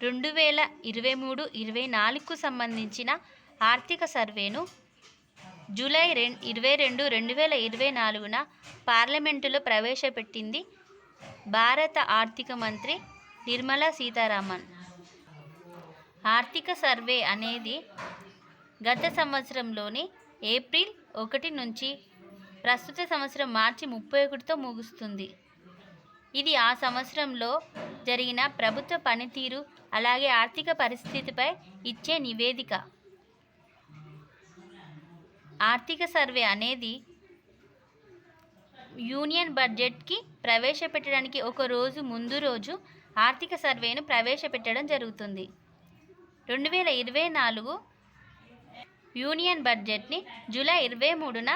రెండు వేల ఇరవై మూడు ఇరవై నాలుగుకు సంబంధించిన ఆర్థిక సర్వేను జూలై రె ఇరవై రెండు రెండు వేల ఇరవై నాలుగున పార్లమెంటులో ప్రవేశపెట్టింది భారత ఆర్థిక మంత్రి నిర్మలా సీతారామన్. ఆర్థిక సర్వే అనేది గత సంవత్సరంలోని ఏప్రిల్ ఒకటి నుంచి ప్రస్తుత సంవత్సరం మార్చి ముప్పై ఒకటితో ముగుస్తుంది. ఇది ఆ సంవత్సరంలో జరిగిన ప్రభుత్వ పనితీరు అలాగే ఆర్థిక పరిస్థితిపై ఇచ్చే నివేదిక. ఆర్థిక సర్వే అనేది యూనియన్ బడ్జెట్కి ప్రవేశపెట్టడానికి ఒక రోజు ముందు రోజు ఆర్థిక సర్వేను ప్రవేశపెట్టడం జరుగుతుంది. రెండు వేల ఇరవై నాలుగు యూనియన్ బడ్జెట్ని జూలై ఇరవై మూడున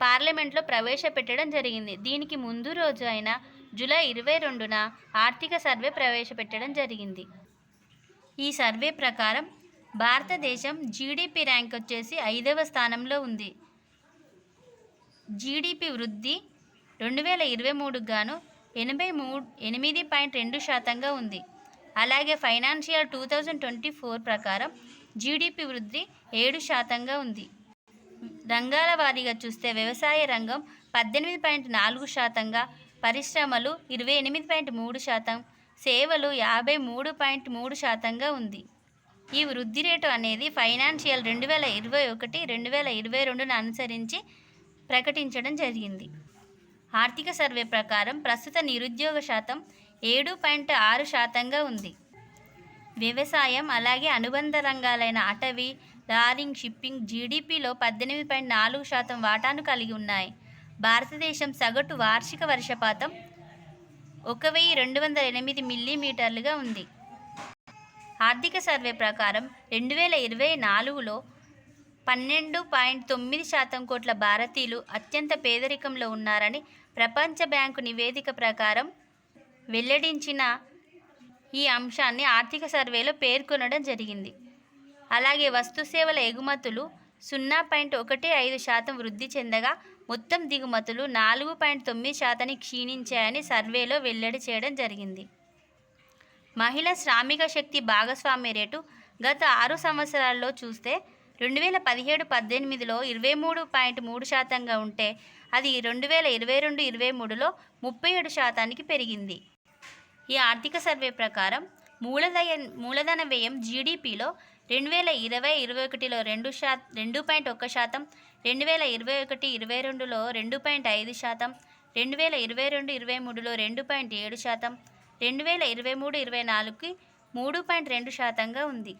పార్లమెంట్లో ప్రవేశపెట్టడం జరిగింది. దీనికి ముందు రోజు అయిన జూలై ఇరవై రెండున ఆర్థిక సర్వే ప్రవేశపెట్టడం జరిగింది. ఈ సర్వే ప్రకారం భారతదేశం జీడిపి ర్యాంక్ వచ్చేసి ఐదవ స్థానంలో ఉంది. జీడిపి వృద్ధి రెండు వేల ఇరవై మూడుకు గాను ఎనభై మూడు ఎనిమిది పాయింట్ రెండు శాతంగా ఉంది. అలాగే financial two thousand twenty four ప్రకారం జీడిపి వృద్ధి ఏడు శాతంగా ఉంది. రంగాల వారీగా చూస్తే వ్యవసాయ రంగం పద్దెనిమిది పాయింట్ నాలుగు శాతంగా పరిశ్రమలు ఇరవై ఎనిమిది పాయింట్ మూడు శాతం సేవలు యాభై మూడు పాయింట్ మూడు శాతంగా ఉంది. ఈ వృద్ధి రేటు అనేది ఫైనాన్షియల్ రెండు వేల ఇరవై ఒకటి రెండు వేల ఇరవై రెండును అనుసరించి ప్రకటించడం జరిగింది. ఆర్థిక సర్వే ప్రకారం ప్రస్తుత నిరుద్యోగ శాతం ఏడు పాయింట్ ఆరు శాతంగా ఉంది. వ్యవసాయం అలాగే అనుబంధ రంగాలైన అటవీ లారింగ్ షిప్పింగ్ జీడిపిలో పద్దెనిమిది పాయింట్ నాలుగు శాతం వాటాను కలిగి ఉన్నాయి. భారతదేశం సగటు వార్షిక వర్షపాతం ఒక వెయ్యి రెండు వందల ఎనిమిది మిల్లీమీటర్లుగా ఉంది. ఆర్థిక సర్వే ప్రకారం రెండు వేల ఇరవై నాలుగులో పన్నెండు పాయింట్ తొమ్మిది శాతం కోట్ల భారతీయులు అత్యంత పేదరికంలో ఉన్నారని ప్రపంచ బ్యాంకు నివేదిక ప్రకారం వెల్లడించిన ఈ అంశాన్ని ఆర్థిక సర్వేలో పేర్కొనడం జరిగింది. అలాగే వస్తు సేవల ఎగుమతులు సున్నా పాయింట్ ఒకటి ఐదు శాతం వృద్ధి చెందగా మొత్తం దిగుమతులు నాలుగు పాయింట్ తొమ్మిది శాతాన్ని క్షీణించాయని సర్వేలో వెల్లడి చేయడం జరిగింది. మహిళ శ్రామిక శక్తి భాగస్వామ్య రేటు గత ఆరు సంవత్సరాల్లో చూస్తే రెండు వేల పదిహేడు పద్దెనిమిదిలో ఇరవై మూడు పాయింట్ మూడు శాతంగా ఉంటే అది రెండు వేల ఇరవై రెండు ఇరవై మూడులో ముప్పై ఏడు శాతానికి పెరిగింది. ఈ ఆర్థిక సర్వే ప్రకారం మూలధయ మూలధన వ్యయం జీడిపిలో రెండు వేల ఇరవై ఇరవై ఒకటిలో రెండు శా రెండు పాయింట్ ఒక్క శాతం రెండు వేల ఇరవై ఒకటి ఇరవై రెండులో రెండు పాయింట్ ఐదు శాతం రెండు వేల ఇరవై రెండు ఇరవై మూడులో రెండు పాయింట్ ఏడు శాతం రెండు వేల ఇరవై మూడు ఇరవై నాలుగుకి మూడు పాయింట్ రెండు శాతంగా ఉంది.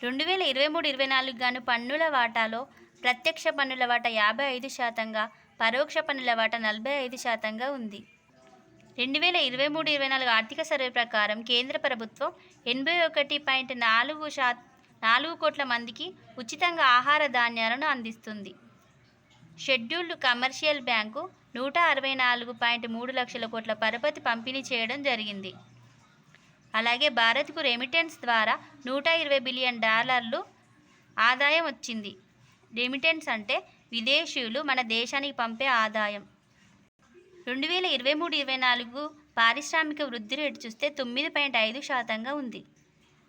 రెండు వేల ఇరవై మూడు ఇరవై నాలుగు గాను పన్నుల వాటాలో ప్రత్యక్ష పన్నుల వాటా యాభై ఐదు శాతంగా పరోక్ష పన్నుల వాటా నలభై ఐదు శాతంగా ఉంది. రెండు వేల ఇరవై మూడు ఇరవై నాలుగు ఆర్థిక సర్వే ప్రకారం కేంద్ర ప్రభుత్వం ఎనభై ఒకటి పాయింట్ నాలుగు శాతం నాలుగు కోట్ల మందికి ఉచితంగా ఆహార ధాన్యాలను అందిస్తుంది. షెడ్యూల్డ్ కమర్షియల్ బ్యాంకు నూట అరవై నాలుగు పాయింట్ మూడు లక్షల కోట్ల పరపతి పంపిణీ చేయడం జరిగింది. అలాగే భారత్కు రెమిటెన్స్ ద్వారా నూట ఇరవై బిలియన్ డాలర్లు ఆదాయం వచ్చింది. రెమిటెన్స్ అంటే విదేశీయులు మన దేశానికి పంపే ఆదాయం. రెండు వేల ఇరవై మూడు ఇరవై నాలుగు పారిశ్రామిక వృద్ధి రేటు చూస్తే తొమ్మిది పాయింట్ ఐదు శాతంగా ఉంది.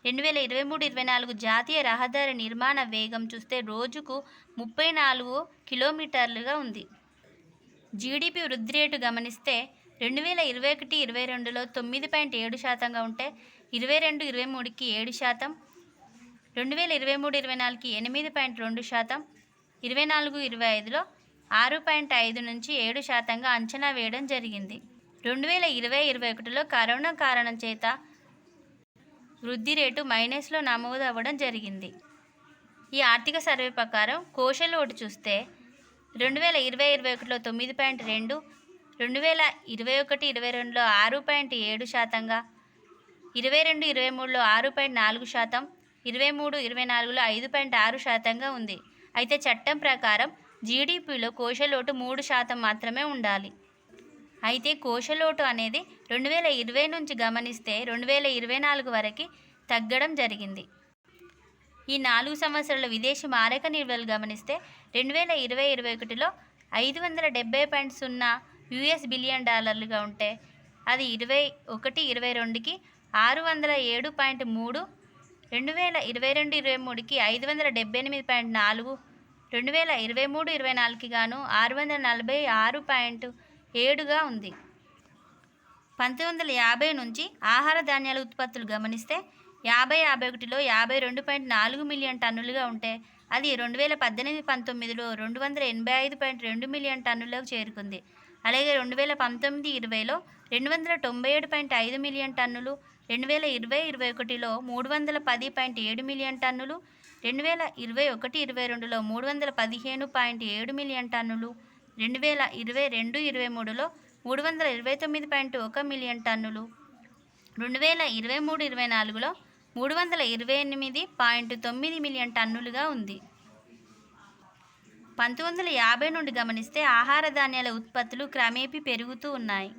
రెండు వేల ఇరవై మూడు ఇరవై నాలుగు జాతీయ రహదారి నిర్మాణ వేగం చూస్తే రోజుకు ముప్పై నాలుగు కిలోమీటర్లుగా ఉంది. జీడిపి వృద్ధి రేటు గమనిస్తే రెండు వేల ఇరవై ఒకటి ఇరవై రెండులో తొమ్మిది పాయింట్ ఏడు శాతంగా ఉంటే ఇరవై రెండు ఇరవై మూడుకి ఏడు శాతం రెండు వేల ఇరవై మూడు ఇరవై నాలుగుకి ఎనిమిది పాయింట్ రెండు శాతం ఇరవై నాలుగు ఇరవై ఐదులో ఆరు పాయింట్ ఐదు నుంచి ఏడు శాతంగా అంచనా వేయడం జరిగింది. రెండు వేల ఇరవై ఇరవై ఒకటిలో కరోనా కారణం చేత వృద్ధి రేటు మైనస్లో నమోదు అవ్వడం జరిగింది. ఈ ఆర్థిక సర్వే ప్రకారం కోశల్ లోటు చూస్తే రెండు వేల ఇరవై ఇరవై ఒకటిలో తొమ్మిది పాయింట్ రెండు రెండు వేల ఇరవై ఒకటి ఇరవై రెండులో ఆరు పాయింట్ ఏడు శాతంగా ఇరవై రెండు ఇరవై మూడులో ఆరు పాయింట్ నాలుగు శాతం ఇరవై మూడు ఇరవై నాలుగులో ఐదు పాయింట్ ఆరు శాతంగా ఉంది. అయితే చట్టం ప్రకారం జీడిపిలో కోశలోటు మూడు శాతం మాత్రమే ఉండాలి. అయితే కోశలోటు అనేది రెండు వేల ఇరవై నుంచి గమనిస్తే రెండు వేల ఇరవై నాలుగు వరకు తగ్గడం జరిగింది. ఈ నాలుగు సంవత్సరాల విదేశీ మారక నిల్వలు గమనిస్తే రెండు వేల ఇరవై ఇరవై ఒకటిలో ఐదు వందల డెబ్బై పాయింట్ సున్నా యుఎస్ బిలియన్ డాలర్లుగా ఉంటే అది ఇరవై ఒకటి ఇరవై రెండుకి ఆరు వందల ఏడు పాయింట్ మూడు రెండు వేల ఇరవై రెండు ఇరవై మూడుకి ఐదు వందల డెబ్బై ఎనిమిది పాయింట్ నాలుగు రెండు వేల ఇరవై మూడు ఇరవై నాలుగుకి గాను ఆరు వందల నలభై ఆరు పాయింట్ ఏడుగా ఉంది. పంతొమ్మిది వందల యాభై నుంచి ఆహార ధాన్యాల ఉత్పత్తులు గమనిస్తే యాభై యాభై ఒకటిలో యాభై రెండు పాయింట్ నాలుగు మిలియన్ టన్నులుగా ఉంటే అది రెండు వేల పద్దెనిమిది పంతొమ్మిదిలో రెండు వందల ఎనభై ఐదు పాయింట్ రెండు మిలియన్ టన్నులకు చేరుకుంది. అలాగే రెండు వేల పంతొమ్మిది ఇరవైలో రెండు వందల తొంభై ఏడు పాయింట్ ఐదు మిలియన్ టన్నులు రెండు వేల ఇరవై ఇరవై ఒకటిలో మూడు వందల పది పాయింట్ ఏడు మిలియన్ టన్నులు రెండు వేల ఇరవై ఒకటి ఇరవై రెండులో మూడు వందల పదిహేను పాయింట్ ఏడు మిలియన్ టన్నులు రెండు వేల ఇరవై రెండు ఇరవై మూడులో మూడు వందల ఇరవై తొమ్మిది పాయింట్ ఒక మిలియన్ టన్నులు. రెండు వేల ఇరవై మూడు ఇరవై నాలుగులో మూడు వందల ఇరవై ఎనిమిది పాయింట్ తొమ్మిది మిలియన్ టన్నులుగా ఉంది. పంతొమ్మిది వందల యాభై నుండి గమనిస్తే ఆహార ధాన్యాల ఉత్పత్తులు క్రమేపీ పెరుగుతూ ఉన్నాయి.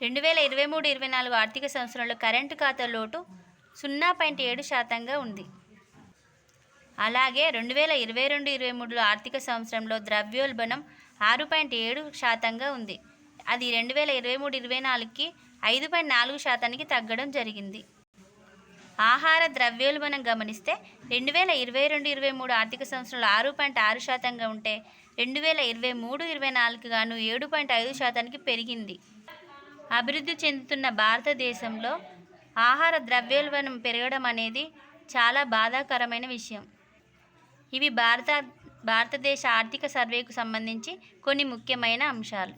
రెండు వేల ఇరవై మూడు ఇరవై నాలుగు ఆర్థిక సంవత్సరంలో కరెంటు ఖాతా లోటు సున్నా పాయింట్ ఏడు శాతంగా ఉంది. అలాగే రెండు వేల ఇరవై రెండు ఇరవై మూడులో ఆర్థిక సంవత్సరంలో ద్రవ్యోల్బణం ఆరు పాయింట్ ఏడు శాతంగా ఉంది. అది రెండు వేల ఇరవై మూడు ఇరవై నాలుగుకి ఐదు పాయింట్ నాలుగు శాతానికి తగ్గడం జరిగింది. ఆహార ద్రవ్యోల్బణం గమనిస్తే రెండు వేల ఇరవై రెండు ఇరవై మూడు ఆర్థిక సంవత్సరంలో ఆరు పాయింట్ ఆరు శాతంగా ఉంటే రెండు వేల ఇరవై మూడు ఇరవై నాలుగు గాను ఏడు పాయింట్ ఐదు శాతానికి పెరిగింది. అభివృద్ధి చెందుతున్న భారతదేశంలో ఆహార ద్రవ్యోల్బణం పెరగడం అనేది చాలా బాధాకరమైన విషయం. ఇవి భారత భారతదేశ ఆర్థిక సర్వేకు సంబంధించి కొన్ని ముఖ్యమైన అంశాలు.